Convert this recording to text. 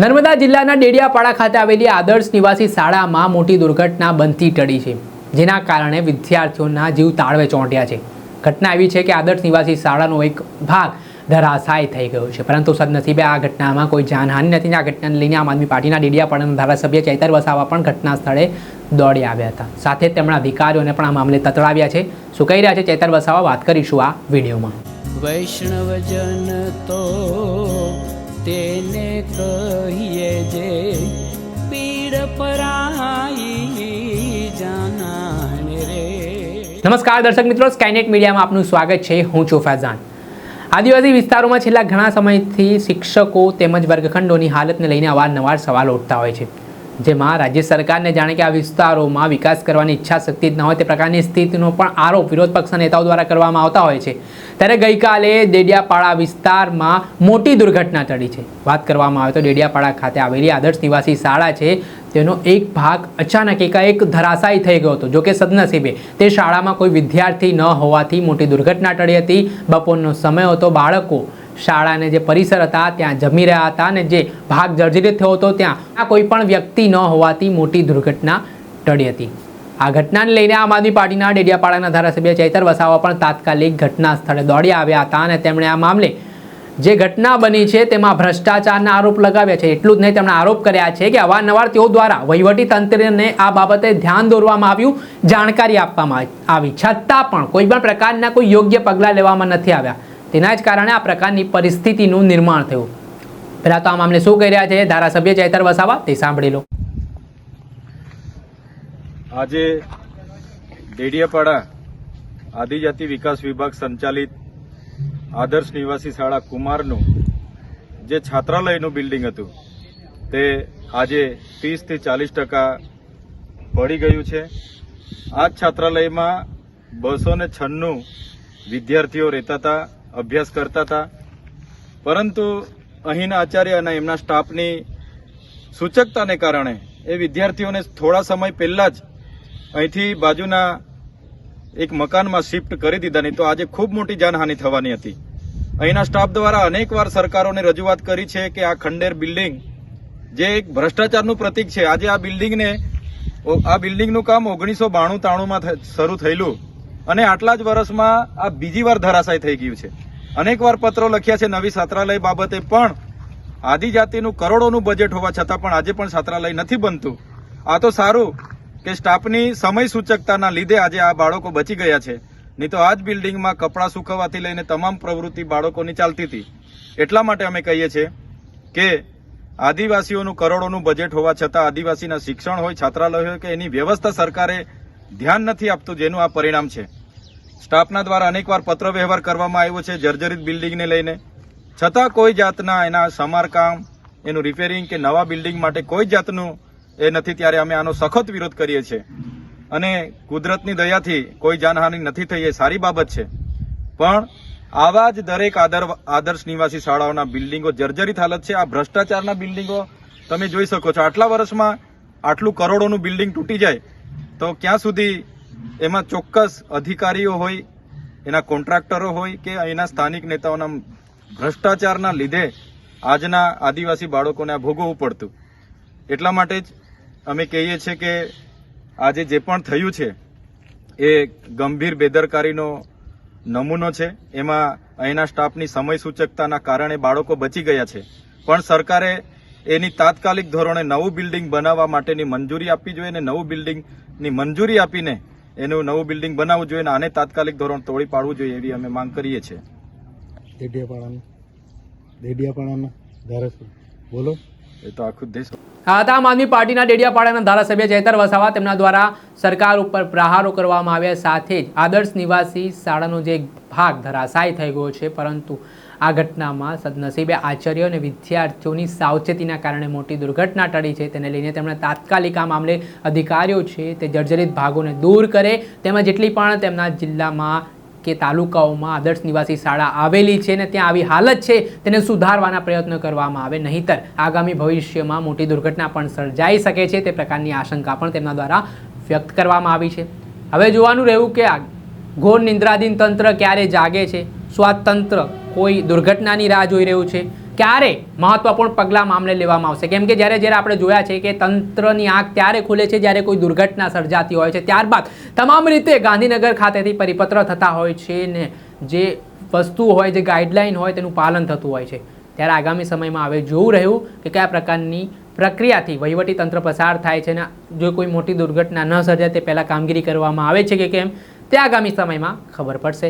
નર્મદા જિલ્લાના ડેડિયાપાડા ખાતે આવેલી આદર્શ નિવાસી શાળામાં મોટી દુર્ઘટના બનતી ટળી છે, જેના કારણે વિદ્યાર્થીઓના જીવ તાળવે ચોંટ્યા છે. ઘટના એવી છે કે આદર્શ નિવાસી શાળાનો એક ભાગ ધરાશાય થઈ ગયો છે, પરંતુ સદનસીબે આ ઘટનામાં કોઈ જાનહાનિ નથી. આ ઘટનાને લઈને આમ આદમી પાર્ટીના ડેડિયાપાડાના ધારાસભ્ય ચૈતર વસાવા પણ ઘટના સ્થળે દોડી આવ્યા હતા. સાથે તેમના અધિકારીઓને પણ આ મામલે તતડાવ્યા છે. શું કહી રહ્યા છે ચૈતર વસાવા? વાત કરીશું આ વિડીયોમાં. વૈષ્ણવજન તો તેને કહીએ જે પીડ પરાઈ જાનાને રે. નમસ્કાર દર્શક મિત્રો સ્કાયનેટ મીડિયામાં આપનું સ્વાગત છે. હું છું ફૈઝાન. આદિવાસી વિસ્તારોમાં છેલ્લા ઘણા સમયથી શિક્ષકો તેમજ વર્ગખંડોની હાલતને લઈને અવારનવાર સવાલ ઉઠતા હોય છે. જેમાં રાજ્ય સરકારને જાણે કે આ વિસ્તારોમાં વિકાસ કરવાની ઈચ્છા શક્તિ ન હોય તે પ્રકારની સ્થિતિનો પણ આરોપ વિરોધ પક્ષના નેતાઓ દ્વારા કરવામાં આવતા હોય છે. ત્યારે ગઈકાલે ડેડિયાપાડા વિસ્તારમાં મોટી દુર્ઘટના ટળી છે. વાત કરવામાં આવે તો ડેડિયાપાડા ખાતે આવેલી આદર્શ નિવાસી શાળા છે. તેનો એક ભાગ અચાનક એકાએક ધરાશાયી થઈ ગયો હતો. જોકે સદનસીબે તે શાળામાં કોઈ વિદ્યાર્થી ન હોવાથી મોટી દુર્ઘટના ટળી હતી. બપોરનો સમય હતો, બાળકો શાળાને જે પરિસર હતા, ત્યાં જમી રહ્યા હતા અને જે ભાગ જર્જરિત થયો હતો, ત્યાં કોઈ પણ વ્યક્તિ ન હોવાથી મોટી દુર્ઘટના ટળી હતી. આ ઘટનાને લઈને આમ આદમી પાર્ટીના ડેડિયાપાડાના ધારાસભ્ય ચૈતર વસાવા પણ તાત્કાલિક ઘટના સ્થળે દોડી આવ્યા હતા અને તેમણે આ મામલે જે ઘટના બની છે, તેમાં ભ્રષ્ટાચારના આરોપ લગાવ્યા છે. એટલું જ નહીં, તેમણે આરોપ કર્યા છે કે અવારનવાર તેઓ દ્વારા વહીવટી તંત્રને આ બાબતે ધ્યાન દોરવામાં આવ્યું, જાણકારી આપવામાં આવી. છતાં પણ કોઈ પણ પ્રકારના કોઈ યોગ્ય પગલાં લેવામાં નથી આવ્યા. તેના જ કારણે આ પ્રકારની પરિસ્થિતિનું નિર્માણ થયું. પહેલાં તો આ મામલે શું કહી રહ્યા છે? ધારાસભ્ય ચૈતર વસાવા, તે સાંભળી લો. આજે ડેડિયાપાડા આદિજાતિ વિકાસ વિભાગ સંચાલિત આદર્શ નિવાસી શાળા કુમારનું જે છાત્રાલયનું બિલ્ડિંગ હતું, તે આજે ત્રીસથી ચાલીસ ટકા પડી ગયું છે. આ છાત્રાલયમાં બસો ને છન્નું વિદ્યાર્થીઓ રહેતા હતા. અભ્યાસ કરતા હતા. પરંતુ અહીંના આચાર્ય અને એમના સ્ટાફની સૂચકતાને કારણે એ વિદ્યાર્થીઓને થોડા સમય પહેલાં જ અહીંથી બાજુના એક મકાનમાં શિફ્ટ કરી દીધા. નહીં તો આજે ખૂબ મોટી જાનહાનિ થવાની હતી. અહીંના સ્ટાફ દ્વારા અનેકવાર સરકારોને રજૂઆત કરી છે કે આ ખંડેર બિલ્ડિંગ જે એક ભ્રષ્ટાચારનું પ્રતીક છે. આજે આ બિલ્ડિંગને આ બિલ્ડિંગનું કામ ઓગણીસો બાણું તાણુંમાં શરૂ થયેલું. અને આટલા જ વર્ષમાં આ બીજી વાર ધરાશાય થઈ ગયું છે. અનેકવાર પત્રો લખ્યા છે નવી છાત્રાલય બાબતે પણ આદિજાતિનું કરોડોનું બજેટ હોવા છતાં પણ આજે પણ છાત્રાલય નથી બનતું. આ તો સારું કે સ્ટાફની સમય સૂચકતાના લીધે આજે આ બાળકો બચી ગયા છે. નહીં તો આ જ બિલ્ડિંગમાં કપડાં સુકવવાથી લઈને તમામ પ્રવૃત્તિ બાળકોની ચાલતી હતી. એટલા માટે અમે કહીએ છીએ કે આદિવાસીઓનું કરોડોનું બજેટ હોવા છતાં આદિવાસીના શિક્ષણ હોય, છાત્રાલય હોય કે એની વ્યવસ્થા સરકારે ધ્યાન નથી આપતું જેનું આ પરિણામ છે. સ્ટાફના દ્વારા અનેકવાર પત્ર વ્યવહાર કરવામાં આવ્યો છે જર્જરિત બિલ્ડિંગને લઈને. છતાં કોઈ જાતના એના સમારકામ, એનું રિપેરિંગ કે નવા બિલ્ડિંગ માટે કોઈ જાતનું એ નથી ત્યારે અમે આનો સખત વિરોધ કરીએ છીએ. અને કુદરતની દયાથી કોઈ જાનહાનિ નથી થઈ એ સારી બાબત છે. પણ આવા જ દરેક આદર, આદર્શ નિવાસી શાળાઓના બિલ્ડિંગો જર્જરિત હાલત છે. આ ભ્રષ્ટાચારના બિલ્ડિંગો તમે જોઈ શકો છો. આટલા વર્ષમાં આટલું કરોડોનું બિલ્ડિંગ તૂટી જાય તો ક્યાં સુધી એમાં ચોક્કસ અધિકારીઓ હોય, એના કોન્ટ્રાક્ટરો હોય કે અહીંના સ્થાનિક નેતાઓના ભ્રષ્ટાચારના લીધે આજના આદિવાસી બાળકોને આ ભોગવવું પડતું. એટલા માટે જ અમે કહીએ છીએ કે આજે જે પણ થયું છે, એ ગંભીર બેદરકારીનો નમૂનો છે. એમાં અહીંના સ્ટાફની સમય સૂચકતાના કારણે બાળકો બચી ગયા છે. પણ સરકારે એની તાત્કાલિક ધોરણે નવું બિલ્ડિંગ બનાવવા માટેની મંજૂરી આપવી જોઈએ અને નવું બિલ્ડિંગની મંજૂરી આપીને એનું નવું બિલ્ડિંગ બનાવવું જોઈએ અને આને તાત્કાલિક ધોરણ તોડી પાડવું જોઈએ એવી અમે માંગ કરીએ છીએ. દેડિયાપાડાના. દેડિયાપાડાના ધારાસભ્ય. બોલો. એ તો આખું દેશ. આમ આદમી પાર્ટીના ડેડિયાપાડાના ધારાસભ્ય જયતર વસાવા તેમના દ્વારા સરકાર ઉપર પ્રહારો કરવામાં આવ્યા સાથે જ આદર્શ નિવાસી શાળાનો જે ભાગ ધરાશાય થઈ ગયો છે પરંતુ આ ઘટનામાં સદનસીબે આચાર્યો અને વિદ્યાર્થીઓની સાવચેતીના કારણે મોટી દુર્ઘટના ટળી છે. તેને લઈને તેમણે તાત્કાલિક આ મામલે અધિકારીઓ છે તે જર્જરિત ભાગોને દૂર કરે. તેમજ જેટલી પણ તેમના જિલ્લામાં કે તાલુકાઓમાં આદર્શ નિવાસી શાળા આવેલી છે ને ત્યાં આવી હાલત છે, તેને સુધારવાના પ્રયત્નો કરવામાં આવે. નહીંતર આગામી ભવિષ્યમાં મોટી દુર્ઘટના પણ સર્જાઈ શકે છે તે પ્રકારની આશંકા પણ તેમના દ્વારા વ્યક્ત કરવામાં આવી છે. હવે જોવાનું રહ્યું કે આ ઘોર નિંદ્રાધીન તંત્ર ક્યારે જાગે છે? સ્વાતંત્ર તંત્ર કોઈ દુર્ઘટનાની રાહ જોઈ રહ્યું છે? ક્યારે મહત્વપૂર્ણ પગલાં મામલે લેવામાં આવશે? કેમ કે જ્યારે જ્યારે આપણે જોયા છે કે તંત્રની આંખ ત્યારે ખુલે છે જ્યારે કોઈ દુર્ઘટના સર્જાતી હોય છે, ત્યારબાદ તમામ રીતે ગાંધીનગર ખાતેથી પરિપત્ર થતા હોય છે ને જે વસ્તુ હોય, જે ગાઈડલાઈન હોય તેનું પાલન થતું હોય છે. ત્યારે આગામી સમયમાં હવે જોવું રહ્યું કે કયા પ્રકારની પ્રક્રિયાથી વહીવટી તંત્ર પસાર થાય છે ને જો કોઈ મોટી દુર્ઘટના ન સર્જાય તે પહેલાં કામગીરી કરવામાં આવે છે કે કેમ તે આગામી સમયમાં ખબર પડશે.